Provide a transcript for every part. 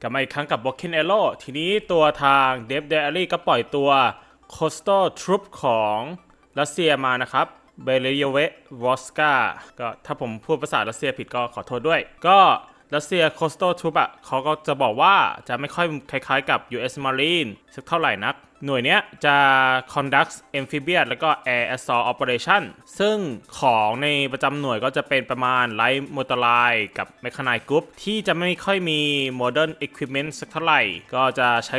กลับมาอีกครั้งกับ w a l k i n Arrow ทีนี้ตัวทาง Dev Diary ก็ปล่อยตัว Coastal Troop ของรัสเซียมานะครับเบลเยเววอสกาก็ถ้าผมพูดภาษารัสเซียผิดก็ขอโทษด้วย ก็รัสเซียคอสโตทูปอะเขาก็จะบอกว่าจะไม่ค่อยคล้ายๆกับ US Marine สักเท่าไหร่นักหน่วยเนี้ยจะ conduct amphibious แล้วก็ air assault operation ซึ่งของในประจำหน่วยก็จะเป็นประมาณ light motor line กับ mechanized group ที่จะไม่ค่อยมี modern equipment สักเท่าไหร่ ก็จะใช้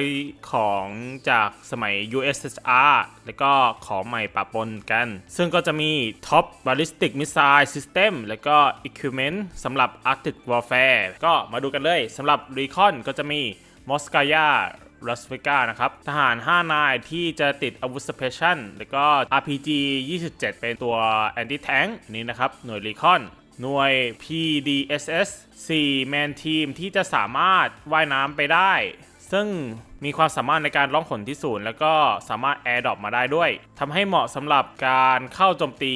ของจากสมัย USSR แล้วก็ของใหม่ปะปนกัน ซึ่งก็จะมี top ballistic missile system แล้วก็ equipment สำหรับ Arctic warfare ก็มาดูกันเลยสำหรับ recon ก็จะมี Moskaya รัสเวกานะครับ ทหาร 5 นายที่จะติดอาวุธสเปเชียลแล้วก็ RPG 27 เป็นตัวแอนตี้แทงนี้นะครับ หน่วยรีคอนหน่วย PDSS 4 แมนทีมที่จะสามารถว่ายน้ำไปได้ ซึ่งมีความสามารถในการล่องหนที่ศูนย์แล้วก็สามารถแอร์ดรอปมาได้ด้วยทำให้เหมาะสำหรับการเข้าโจมตี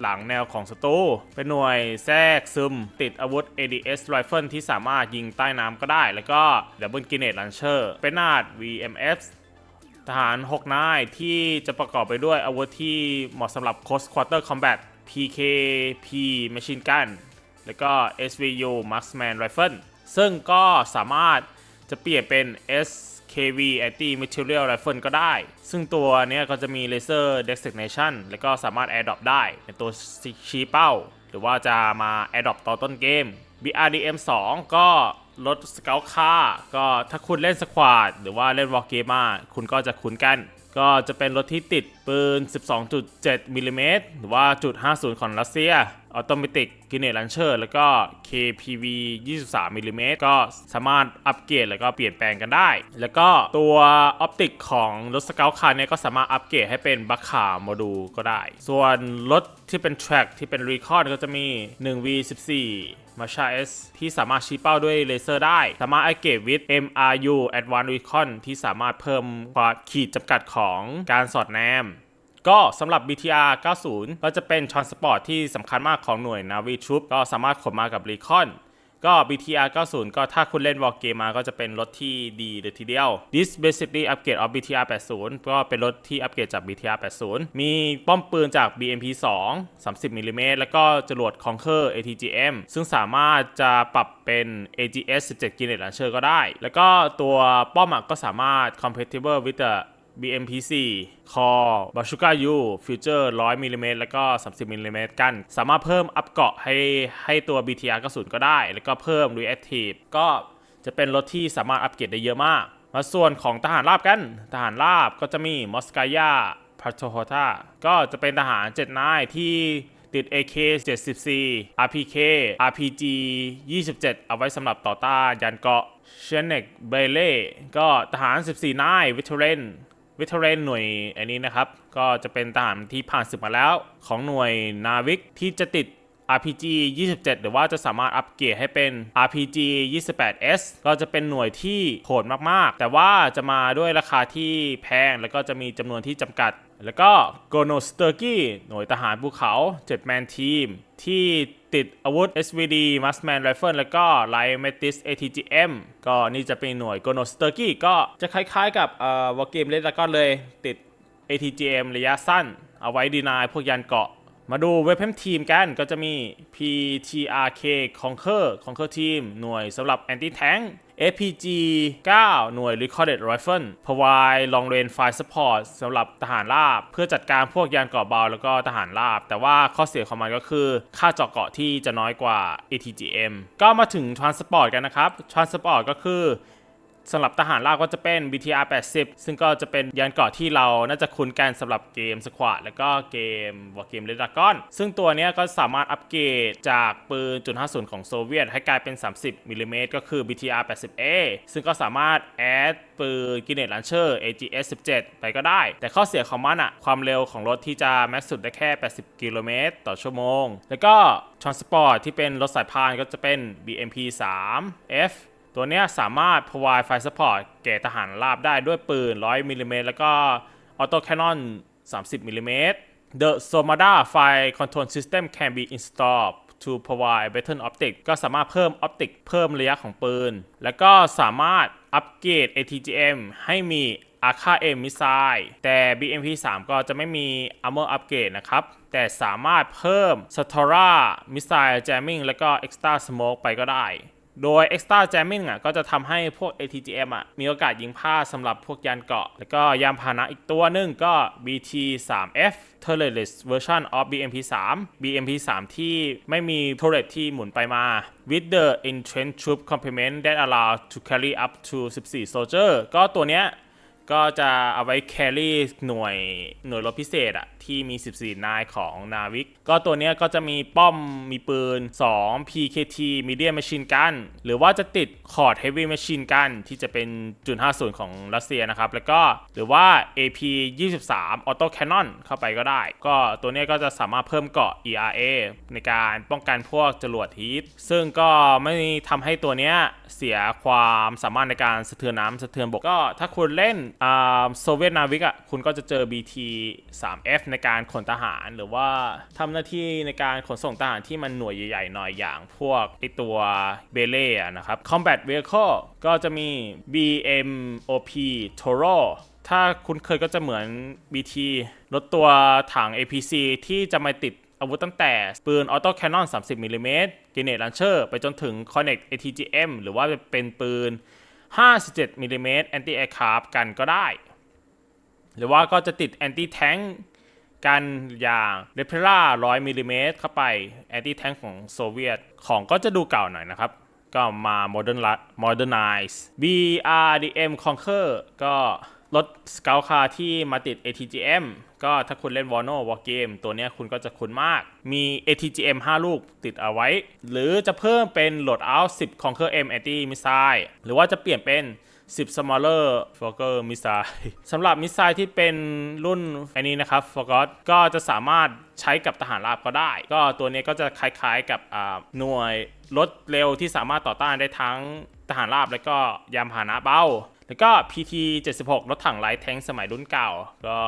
หลังแนวของศัตรูเป็นหน่วยแทรกซึม ติดอาวุธ ADS Rifle ที่สามารถยิงใต้น้ำก็ได้ แล้วก็ Double Grenade Launcher เป็นนาด VMF ทหาร 6 นายที่จะประกอบไปด้วยอาวุธที่เหมาะสำหรับ Close Quarter Combat PKP Machine Gun แล้วก็ SVU Marksman Rifle ซึ่งก็สามารถ จะเปลี่ยนเป็น SKV Anti Material Rifle ก็ได้ ซึ่งตัวนี้ก็จะมี Laser Designation แล้วก็สามารถ Air Drop ได้เป็นตัวชี้เป้า หรือว่าจะมา Air Drop ต่อต้นเกม BRDM 2 ก็รถสเกลค่าก็ถ้าคุณเล่นสควอดหรือว่าเล่นวอลเกมมาคุณก็จะคุ้นกัน ก็จะเป็นรถที่ติดปืน 12.7มิลลิเมตรหรือว่าจุด50 ของรัสเซีย ออโตเมติกกิเนตลันเชอร์แล้วก็ KPV 23มิลลิเมตรก็สามารถอัปเกรดแล้วก็เปลี่ยนแปลงกันได้ แล้วก็ตัวออปติกของรถสเกลคันเนี่ยก็สามารถอัปเกรดให้เป็นบัคคาโมดูลก็ได้ ส่วนรถที่เป็น track ที่เป็น Recon ก็จะมี 1V14 มาชา S ที่สามารถชี้เป้าด้วยเลเซอร์ได้ สามารถอัปเกรดวิด MRU Advanced Recon ที่สามารถเพิ่มความขีดจำกัดของการสอดแนม ก็สำหรับ BTR 90 ก็จะเป็น transport ที่สำคัญมากของหน่วย Navy Troop ก็สามารถขนมากับ Recon ก็ BTR 90 ก็ถ้าคุณเล่น War Game มาก็จะเป็นรถที่ดีเลยทีเดียว This basically upgrade of BTR 80 ก็เป็นรถที่อัปเกรดจาก BTR 80 มีป้อมปืนจาก BMP 2 30มิลลิเมตรแล้วก็จรวด Conquer ATGM ซึ่งสามารถจะปรับเป็น AGS 17 Grenade Launcher ก็ได้ แล้วก็ตัวป้อมก็สามารถ compatible with the BMP4 Core Bazooka U Future 100มิลลิเมตรแล้วก็ 30มิลลิเมตรกัน สามารถเพิ่มอัพเกาะให้ให้ตัว BTR กระสุนก็ได้ แล้วก็เพิ่ม Reactive ก็จะเป็นรถที่สามารถอัปเกรดได้เยอะมาก มาส่วนของทหารราบกัน ทหารราบก็จะมี m o s k a y a p a t r o h o t a ก็จะเป็นทหาร7นายที่ติด AK 74 RPK RPG 27 เอาไว้สำหรับต่อต้านยานเกาะเชนเนกเบเล่ก็ทหาร 14 นายวิทเทเรน วิเทเรนหน่วยอันนี้นะครับ ก็จะเป็นทหารที่ผ่านศึกมาแล้ว ของหน่วยนาวิกที่จะติด RPG 27 หรือว่าจะสามารถอัปเกรดให้เป็น RPG 28S ก็จะเป็นหน่วยที่โหดมากๆ แต่ว่าจะมาด้วยราคาที่แพง แล้วก็จะมีจำนวนที่จำกัด แล้วก็ g o n o s t e r k y หน่วยทหารภูเขา 7-man team ที่ ติดอาวุธ SVD Mustman Rifle แล้วก็ Light Metis ATGM ก็นี่จะเป็นหน่วย g o n o s t e r k y ก็จะคล้ายๆกับเอ่อ War Game Red Dragon เลยติด ATGM ระยะสั้น เอาไว้ดีนายพวกยานเกาะ มาดูเว็บเพมทีมกันก็จะมี PTRK Conquer Conquer Team หน่วยสำหรับ Anti Tank APG 9 หน่วย Recorded Rifle provide long range fire support สำหรับทหารราบ เพื่อจัดการพวกยานเกราะเบาแล้วก็ทหารราบ แต่ว่าข้อเสียของมันก็คือ ค่าเจาะเกาะที่จะน้อยกว่า ATGM ก็มาถึง Transport กันนะครับ Transport ก็คือ สำหรับทหารราบก็จะเป็น BTR 80 ซึ่งก็จะเป็นยานเกราะที่เราน่าจะคุ้นกันสำหรับเกมสควอตแล้วก็เกมวอร์เกมเรดากอน ซึ่งตัวนี้ก็สามารถอัปเกรดจากปืนจุด50 ของโซเวียต ให้กลายเป็น 30มิลลิเมตรก็คือ BTR 80A ซึ่งก็สามารถแอดปืนกินเนตลันเชอร์ AGS 17 ไปก็ได้ แต่ข้อเสียของมันอะความเร็วของรถที่จะแม็กซ์สุดได้แค่ 80 กิโลเมตรต่อชั่วโมง แล้วก็ Transport ที่เป็นรถสายพานก็จะเป็น BMP 3 F ตัวเนี้ยสามารถ provide fire support แก่ทหารราบได้ด้วยปืน 100มิลลิเมตรแล้วก็ auto cannon 30มิลลิเมตร The Somada fire control system can be installed to provide better optic ก็สามารถเพิ่ม optic เพิ่มระยะของปืน แล้วก็สามารถอัปเกรด ATGM ให้มีอาคาเอ็มมิสไซแต่ BMP 3 ก็จะไม่มี Armor Upgrade นะครับ แต่สามารถเพิ่ม s t o r a Missile Jamming แล้วก็ Extra Smoke ไปก็ได้ โดย Extra Jamming อะก็จะทำให้พวก ATGM อะมีโอกาสยิงพลาดสำหรับพวกยานเกาะ แล้วก็ยานพาหนะอีกตัวหนึ่งก็ BT 3 F Turretless Version of BMP 3 BMP 3 ที่ไม่มี turret ที่หมุนไปมา with the entrenched troop complement that allow to carry up to 14 soldier ก็ตัวเนี้ย ก็จะเอาไว้แครี่หน่วยหน่วยรบพิเศษอะที่มี 14 นายของนาวิก ก็ตัวนี้ก็จะมีป้อมมีปืน 2 PKT Medium Machine Gun หรือว่าจะติดคอร์ด Heavy Machine Gun ที่จะเป็นจุด50 ของรัสเซียนะครับ แล้วก็หรือว่า AP 23 Auto Cannon เข้าไปก็ได้ ก็ตัวนี้ก็จะสามารถเพิ่มเกาะ ERA ในการป้องกันพวกจรวดฮีทซึ่งก็ไม่ทำให้ตัวเนี้ย เสียความสามารถในการสะเทือนน้ำสะเทือนบกก็ถ้าคุณเล่นอ่าโซเวียตนาวิกอะคุณก็จะเจอ BT 3F ในการขนทหารหรือว่าทำหน้าที่ในการขนส่งทหารที่มันหน่วยใหญ่ๆหน่อยอย่างพวกไอตัวเบเล่นะครับ Combat Vehicle ก็จะมี BMOP Toro ถ้าคุณเคยก็จะเหมือน BT รถตัวถัง APC ที่จะมาติด อาวุธตั้งแต่ปืนออโต้แคนนอน30มิลลิเมตรเกเนตลันเชอร์ไปจนถึง Connect ATGM หรือว่าเป็นปืน 57มิลลิเมตรแอนตี้แอร์คราฟกันก็ได้ หรือว่าก็จะติดแอนตี้แทงกันอย่างเ e เพล่า100มิลลิเมตรเข้าไปแอนตี้แทงของโซเวียตของก็จะดูเก่าหน่อยนะครับ ก็มา modern modernize BRDM Conquer ก็ รถสเกลคาร์ที่มาติด ATGM ก็ถ้าคุณเล่น Wano War Game ตัวนี้คุณก็จะคุ้นมาก มี ATGM 5 ลูกติดเอาไว้ หรือจะเพิ่มเป็น Loadout 10 Conquer M Anti Missile หรือว่าจะเปลี่ยนเป็น 10 smaller Fokker missile สำหรับมิสไซล์ที่เป็นรุ่นอันนี้นะครับ Forgot ก็จะสามารถใช้กับทหารราบก็ได้ ก็ตัวนี้ก็จะคล้ายๆกับอ่าหน่วยรถเร็วที่สามารถต่อต้านได้ทั้งทหารราบและก็ยานพาหนะเบา แล้วก็ PT 76 รถถังไลท์แทงสมัยรุ่นเก่า ก็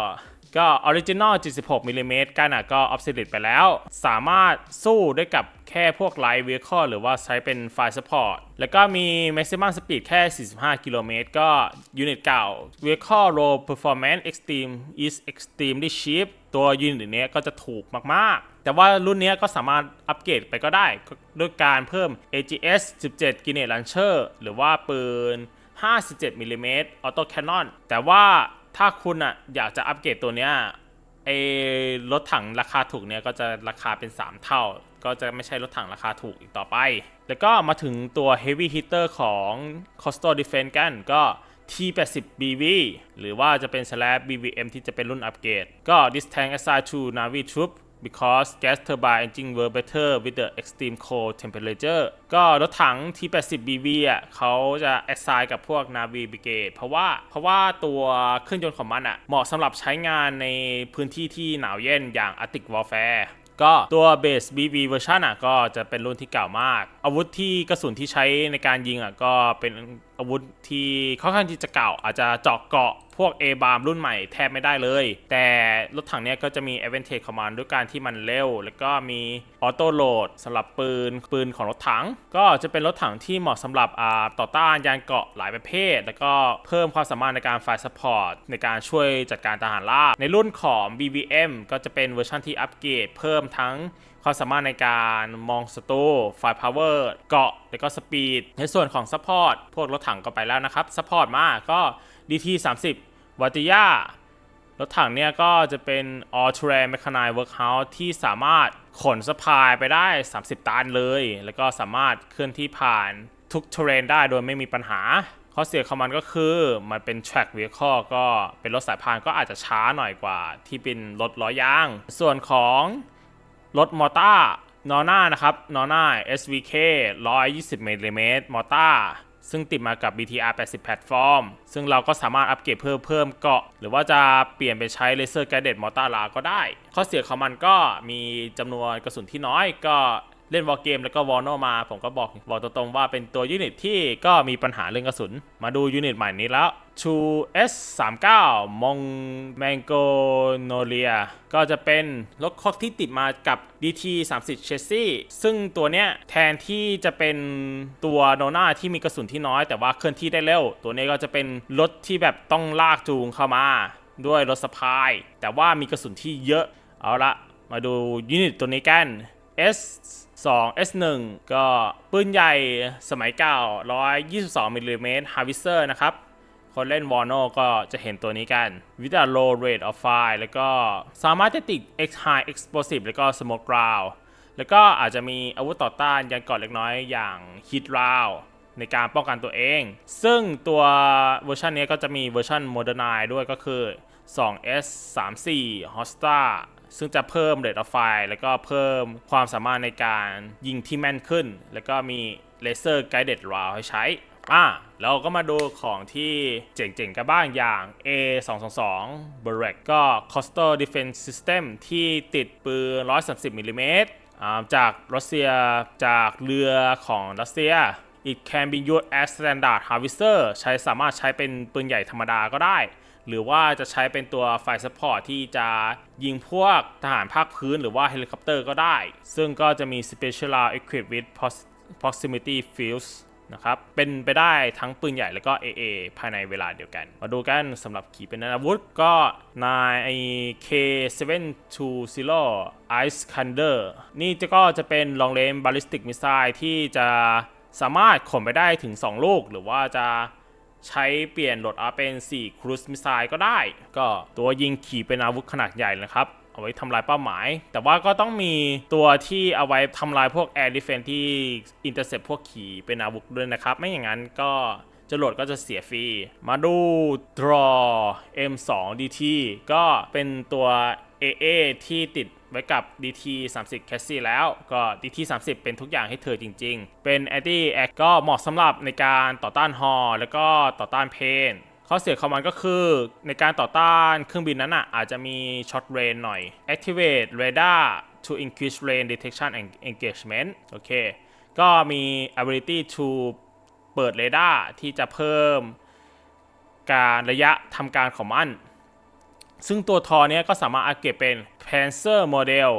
ก็ออริจินอล76มิลลิเมตรกันอะก็ออฟเซดไปแล้ว สามารถสู้ได้กับแค่พวกไลท์เว h ค c หรือว่าใช้เป็นไฟล์ซัพพอร์ต แล้วก็มี maximum speed แค่ 45 กิโลเมตร ก็ยูนิตเก่า Vehicle Low Performance Extreme is extremely cheap ตัวยูนิตเนี้ยก็จะถูกมาก ๆ แต่ว่ารุ่นเนี้ยก็สามารถอัปเกรดไปก็ได้ด้วยการเพิ่ม AGS 17 Grenade Launcher หรือว่าปืน 57มิลลิเมตรออโต้แคนนอนแต่ว่าถ้าคุณอะอยากจะอัปเกรดตัวเนี้ยไอรถถังราคาถูกเนี้ยก็จะราคาเป็น 3 เท่า ก็จะไม่ใช่รถถังราคาถูกอีกต่อไป แล้วก็มาถึงตัว Heavy Hitter ของ Coastal Defense กันก็ T80 BV หรือว่าจะเป็น Slab BVM ที่จะเป็นรุ่นอัปเกรด ก็ This tank assigned to Navy troop because gas turbine engine were better with the extreme cold temperature ก็รถถัง T80 BV อะเขาจะ assign กับพวก Navy Brigade เพราะว่าเพราะว่าตัวเครื่องยนต์ของมันอะเหมาะสำหรับใช้งานในพื้นที่ที่หนาวเย็นอย่าง Arctic Warfare ก็ตัว Base BV version อะก็จะเป็นรุ่นที่เก่ามาก อาวุธที่กระสุนที่ใช้ในการยิงอะก็เป็นอาวุธที่ค่อนข้างที่จะเก่าอาจจะเจาะเกาะพวก A บา m รุ่นใหม่แทบไม่ได้เลย แต่รถถังเนี้ยก็จะมี Advantage ของมันด้วยการที่มันเร็ว แล้วก็มีออโต้โหลดสำหรับปืน ปืนของรถถัง ก็จะเป็นรถถังที่เหมาะสำหรับต่อต้านยานเกราะหลายประเภท แล้วก็เพิ่มความสามารถในการไฟซัพพอร์ตในการช่วยจัดการทหารราบในรุ่นของ BVM ก็จะเป็นเวอร์ชันที่อัปเกรดเพิ่มทั้ง ความสามารถในการมองสตูไฟพาวเวอร์เกาะแล้วก็สปีดในส่วนของซัพพอร์ตพวกรถถังก็ไปแล้วนะครับซัพพอร์ตมาก็ DT 30วัติยารถถังเนี่ยก็จะเป็น All Terrain Mechanized Workhouse ที่สามารถขนสะพายไปได้ 30 ตันเลย แล้วก็สามารถเคลื่อนที่ผ่านทุก terrain ได้โดยไม่มีปัญหา ข้อเสียของมันก็คือมันเป็น track vehicle ก็เป็นรถสายพานก็อาจจะช้าหน่อยกว่าที่เป็นรถล้อยาง ส่วนของ รถมอต้านอน่านะครับนอน่า SVK 120มิลลิเมตรมอต้าซึ่งติดมากับ BTR 80 แพลตฟอร์ม ซึ่งเราก็สามารถอัปเกรดเพิ่มเพิ่มเกาะ หรือว่าจะเปลี่ยนไปใช้เลเซอร์แกเดตมอต้าลาก็ได้ ข้อเสียของมันก็มีจำนวนกระสุนที่น้อยก็ เล่นวอลเกมแล้วก็วอลโนมา ผมก็บอกบอกตรงๆว่าเป็นตัวยูนิตที่ก็มีปัญหาเรื่องกระสุน มาดูยูนิตใหม่นี้แล้วชูเอสสามเก้ามองแมงโกโนเลียก็จะเป็นรถคอกที่ติดมากับ DT 30 c h a s s i s ซึ่งตัวเนี้ยแทนที่จะเป็นตัวโนนาที่มีกระสุนที่น้อยแต่ว่าเคลื่อนที่ได้เร็ว ตัวนี้ก็จะเป็นรถที่แบบต้องลากจูงเข้ามา ด้วยรถสะพาย แต่ว่ามีกระสุนที่เยอะเอาละมาดูยูนิตตัวนี้กัน S 2 S 1ก็ปืนใหญ่สมัยเก่า 122มิลลิเมตรฮาวิเซอร์นะครับ คนเล่นวอร์โนก็จะเห็นตัวนี้กัน with a low rate of fire แล้วก็สามารถจะติด X high explosive แล้วก็ smoke round แล้วก็อาจจะมีอาวุธต่อต้านยันเกาะเล็กน้อยอย่าง hit round ในการป้องกันตัวเอง ซึ่งตัวเวอร์ชันนี้ก็จะมีเวอร์ชัน modernize ด้วยก็คือ 2S 34 Hosta ซึ่งจะเพิ่ม rate of fire แล้วก็เพิ่มความสามารถในการยิงที่แม่นขึ้น แล้วก็มี laser guided round ให้ใช้อะเราก็มาดูของที่เจ๋งๆกันบ้างอย่าง A 2 2 2 b r e k ก็ Coastal Defense System ที่ติดปืน 130มิลลิเมตรอ่าจากรัสเซียจากเรือของรัสเซีย It can be used as standard harvester ใช้สามารถใช้เป็นปืนใหญ่ธรรมดาก็ได้ หรือว่าจะใช้เป็นตัวไฟซัพพอร์ตที่จะยิงพวกทหารภาคพื้นหรือว่าเฮลิคอปเตอร์ก็ได้ ซึ่งก็จะมี special equipped with proximity fields นะครับ เป็นไปได้ทั้งปืนใหญ่แล้วก็ AA ภายในเวลาเดียวกัน มาดูกันสำหรับขีปนาวุธก็นาย K720 Ice Thunder นี่จะก็จะเป็น long range ballistic missile ที่จะสามารถขนไปได้ถึง 2 ลูก หรือว่าจะ ใช้เปลี่ยนโหลดอัพเป็น4 cruise missile ก็ได้ ก็ตัวยิงขี่เป็นอาวุธขนาดใหญ่นะครับเอาไว้ทำลายเป้าหมาย แต่ว่าก็ต้องมีตัวที่เอาไว้ทำลายพวก Air Defense ที่ Intercept พวกขี่เป็นอาวุธด้วยนะครับ ไม่อย่างนั้นก็จรวดก็จะเสียฟรี มาดู Draw M2 DT ก็เป็นตัว AA ที่ติดไว้กับ DT 30 c a s s i แล้วก็ DT 30 เป็นทุกอย่างให้เธอจริง ๆ เป็น Anti Air ก็เหมาะสำหรับในการต่อต้านฮอแล้วก็ต่อต้านเพนข้อเสียของมันก็คือในการต่อต้านเครื่องบินนั้นอะอาจจะมีช็อตเรนหน่อย activate radar to increase range detection and engagement โอเค ก็มี ability to เปิดเรดาร์ที่จะเพิ่มการระยะทำการของมัน ซึ่งตัวทอเนี้ยก็สามารถอัปเกรดเป็น Panzer Model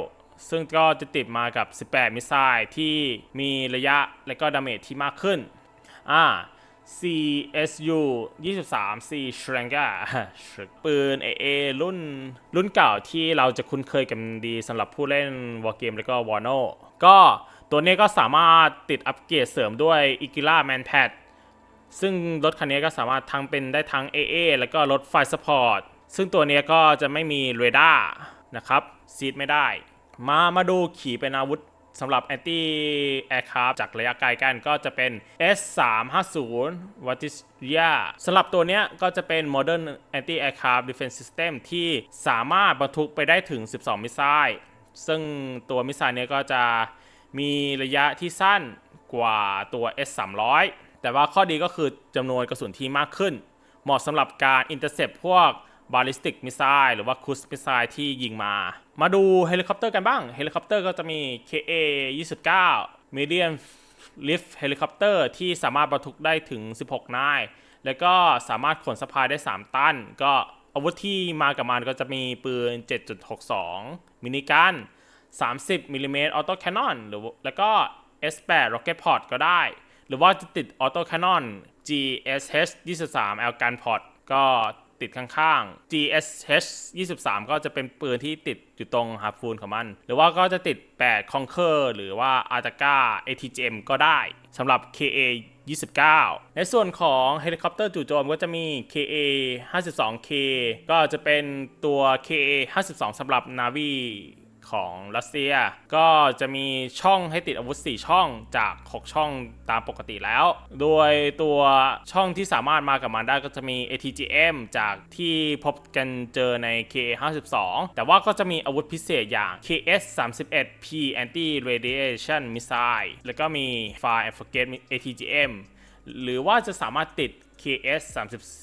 ซึ่งก็จะติดมากับ 18 มิสไซล์ที่มีระยะและก็ดาเมจที่มากขึ้น อ่า CSU 23 C s h r a n g a ปืน AA รุ่นรุ่นเก่าที่เราจะคุ้นเคยกันดีสำหรับผู้เล่น War Game แล้วก็ w a r n o ก็ตัวนี้ก็สามารถติดอัปเกรดเสริมด้วย i g i l a Manpad ซึ่งรถคันนี้ก็สามารถทั้งเป็นได้ทั้ง AA แล้วก็รถไฟสปอร์ต ซึ่งตัวนี้ก็จะไม่มีเรดาร์นะครับซีดไม่ได้ มามาดูขี่เป็นอาวุธสำหรับ anti aircraft จากระยะไกลกันก็จะเป็น S350 w a t i s y a สำหรับตัวเนี้ยก็จะเป็น modern anti aircraft defense system ที่สามารถบรรทุกไปได้ถึง 12 มิสไซล์ซึ่งตัวมิสไซล์เนี้ยก็จะมีระยะที่สั้นกว่าตัว S300 แต่ว่าข้อดีก็คือจำนวนกระสุนที่มากขึ้น เหมาะสำหรับการ intercept พวก ballistic missile หรือว่า cruise missile ที่ยิงมา มาดูเฮลิคอปเตอร์กันบ้าง เฮลิคอปเตอร์ก็จะมี KA 29 medium lift helicopter ที่สามารถบรรทุกได้ถึง 16 นาย แล้วก็สามารถขนสะพายได้ 3 ตัน ก็อาวุธที่มากับมันก็จะมีปืน 7.62 มินิกัน 30มิลลิเมตรออโต้แคนนอนหรือแล้วก็ S8 Rocket Pod ก็ได้ หรือว่าจะติดออโต้แคนนอน GSH 23 L Gun Pod ก็ ติดข้างๆ GSH 23 ก็จะเป็นปืนที่ติดอยู่ตรงฮาร์ฟูนของมัน หรือว่าก็จะติด 8 Conquer หรือว่า a t a k a ATGM ก็ได้สำหรับ KA 29 ในส่วนของเฮลิคอปเตอร์จู่โจมก็จะมี KA 52K ก็จะเป็นตัว KA 52สำหรับ Navy ของรัสเซีย ก็จะมีช่องให้ติดอาวุธ 4 ช่องจาก 6 ช่องตามปกติแล้ว โดยตัวช่องที่สามารถมากับมันได้ก็จะมี ATGM จากที่พบกันเจอใน KA52 แต่ว่าก็จะมีอาวุธพิเศษอย่าง KS31P Anti Radiation Missile แล้วก็มี Fire and Forget ATGM หรือว่าจะสามารถติด KS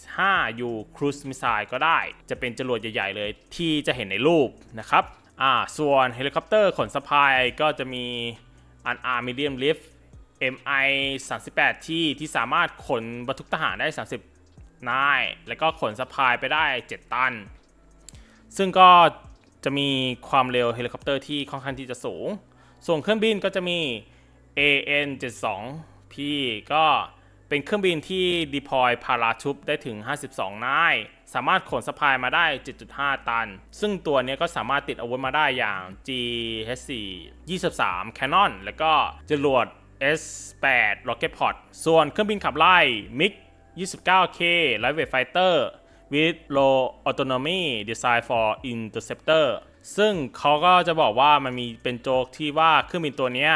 35 U Cruise Missile ก็ได้ จะเป็นจรวดใหญ่ ๆ เลยที่จะเห็นในรูปนะครับ อ่าส่วนเฮลิคอปเตอร์ขนสะพายก็จะมี Unarmed Medium Lift MI 38 ที่ที่สามารถขนบรรทุกทหารได้ 30 นาย แล้วก็ขนสะพายไปได้ 7 ตัน ซึ่งก็จะมีความเร็วเฮลิคอปเตอร์ที่ค่อนข้างที่จะสูง ส่วนเครื่องบินก็จะมี AN 72 P ก็ เป็นเครื่องบินที่ deploy พาราชุบได้ถึง 52 นาย สามารถขนสะพายมาได้ 7.5 ตัน ซึ่งตัวนี้ก็สามารถติดอาวุธมาได้อย่าง GH4 23 Canon แล้วก็จรวด S8 Rocket Pod ส่วนเครื่องบินขับไล่ MiG 29K Lightweight Fighter with low autonomy designed for interceptor ซึ่งเขาก็จะบอกว่ามันมีเป็นโจกที่ว่าเครื่องบินตัวนี้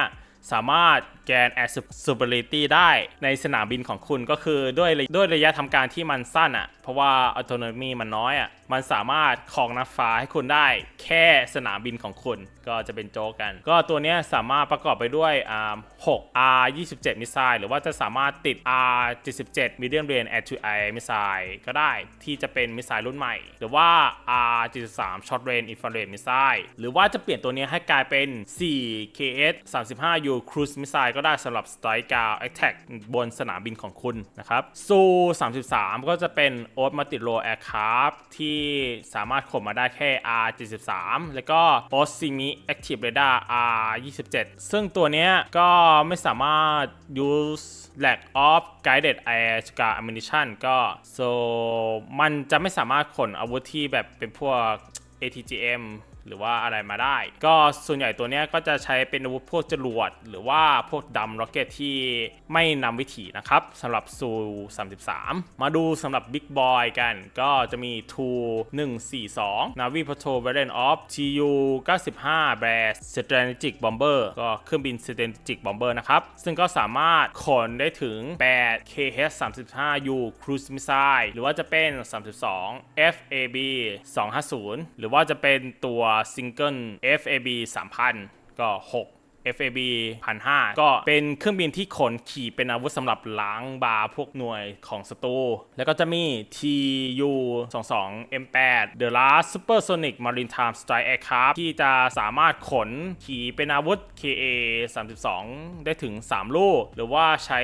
สามารถ แกน air superiority ได้ในสนามบินของคุณก็คือด้วยด้วยระยะทำการที่มันสั้นอะ่ะ เพราะว่า autonomy มันน้อยอะ่ะ มันสามารถครองนับฟ้าให้คุณได้แค่สนามบินของคุณ ก็จะเป็นโจกัน ก็ตัวนี้สามารถประกอบไปด้วยอ่า6 R 27มิสไซล์หรือว่าจะสามารถติด R 77 medium range air to air มิสไซล์ก็ได้ที่จะเป็นมิสไซล์รุ่นใหม่ หรือว่า R 73 short range infrared มิสไซล์หรือว่าจะเปลี่ยนตัวนี้ให้กลายเป็น 4 KS 35 U cruise missile ก็ได้สำหรับ strike ground attack บนสนามบินของคุณนะครับซู33 ก็จะเป็น Old Multi-Role Aircraft ที่สามารถขนมมาได้แค่ R 73 แล้วก็ Osimi Active Radar R 27 ซึ่งตัวเนี้ยก็ไม่สามารถ use lack of guided air to guard ammunition ก็ so มันจะไม่สามารถขนอาวุธที่แบบเป็นพวก ATGM หรือว่าอะไรมาได้ ก็ส่วนใหญ่ตัวเนี้ยก็จะใช้เป็นอาวุธพวกจรวด หรือว่าพวกดัมร็อกเก็ตที่ไม่นำวิถีนะครับสำหรับซู33 มาดูสำหรับ Big Boy กันก็จะมีทู142 Navy Patrol Variant of TU 95 Bear Strategic Bomber ก็เครื่องบิน Strategic Bomber นะครับ ซึ่งก็สามารถขนได้ถึง 8 KH 35 U Cruise Missile หรือว่าจะเป็น 32 FAB 250 หรือว่าจะเป็นตัวซิงเกิล FAB 3000 ก็ 6 FAB 1,500ก็เป็นเครื่องบินที่ขนขี่เป็นอาวุธสำหรับล้างบาพวกหน่วยของศัตรูแล้วก็จะมี TU 22 M8 The Last Supersonic Maritime Strike Aircraft ที่จะสามารถขนขี่เป็นอาวุธ KA 32 ได้ถึง 3 ลูก หรือว่าใช้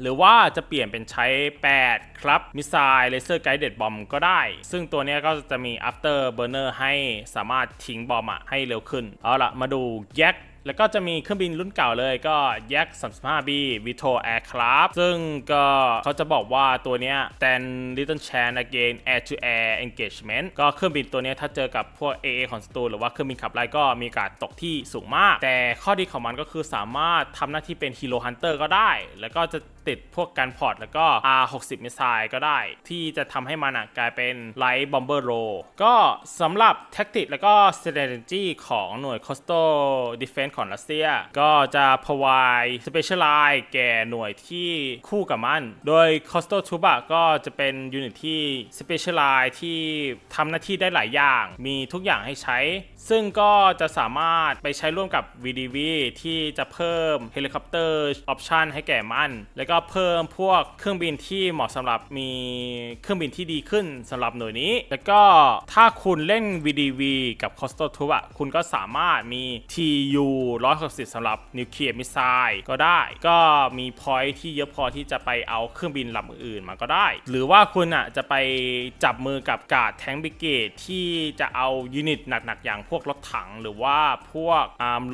หรือว่าจะเปลี่ยนเป็นใช้ 8 ครับ มิสไซล์เลเซอร์ไกด์เด็ดบอมก็ได้ ซึ่งตัวนี้ก็จะมี after burner ให้สามารถทิ้งบอมอะให้เร็วขึ้น เอาละมาดูแยก แล้วก็จะมีเครื่องบินรุ่นเก่าเลยก็ Yak 35B Vito Aircraft ซึ่งก็เขาจะบอกว่าตัวเนี้ย stand little chance again air to air engagement ก็เครื่องบินตัวเนี้ยถ้าเจอกับพวก AA ของศัตรูหรือว่าเครื่องบินขับไล่ก็มีโอกาสตกที่สูงมาก แต่ข้อดีของมันก็คือสามารถทำหน้าที่เป็น Hero Hunter ก็ได้ แล้วก็จะ ติดพวกการพอร์ตแล้วก็ R60 มิสไซล์ก็ได้ ที่จะทำให้มันอะกลายเป็น Light Bomber Row ก็สำหรับแท็กติกแล้วก็ strategy ของหน่วย Coastal Defense ของรัสเซีย ก็จะ provide specialize แก่หน่วยที่คู่กับมัน โดย Coastal Troop อะก็จะเป็นยูนิตที่ specialize ที่ทำหน้าที่ได้หลายอย่าง มีทุกอย่างให้ใช้ ซึ่งก็จะสามารถไปใช้ร่วมกับ VDV ที่จะเพิ่มเฮลิคอปเตอร์ออปชันให้แก่มัน แล้วก็เพิ่มพวกเครื่องบินที่เหมาะสำหรับมีเครื่องบินที่ดีขึ้นสำหรับหน่วยนี้ แล้วก็ถ้าคุณเล่น VDV กับ c o s t a l Troop อะคุณก็สามารถมี TU 160สำหรับนิวเคลียร์มิสไซล์ก็ได้ ก็มีพอยที่เยอะพอที่จะไปเอาเครื่องบินลำอื่นมาก็ได้ หรือว่าคุณอะจะไปจับมือกับกาดแทงบิเกตที่จะเอายูนิตหนักๆอย่างพวกวกรถถังหรือว่าพวก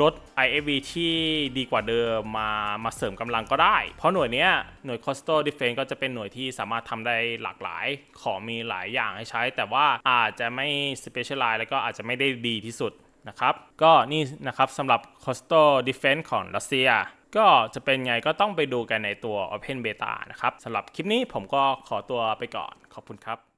รถ IFV ที่ดีกว่าเดิมมามาเสริมกำลังก็ได้ เพราะหน่วยเนี้ยหน่วย Coastal Defense ก็จะเป็นหน่วยที่สามารถทำได้หลากหลาย ของมีหลายอย่างให้ใช้ แต่ว่าอาจจะไม่ Specialize แล้วก็อาจจะไม่ได้ดีที่สุดนะครับ ก็นี่นะครับสำหรับ Coastal Defense ของรัสเซียก็จะเป็นไงก็ต้องไปดูกันในตัว Open Beta นะครับสำหรับคลิปนี้ผมก็ขอตัวไปก่อน ขอบคุณครับ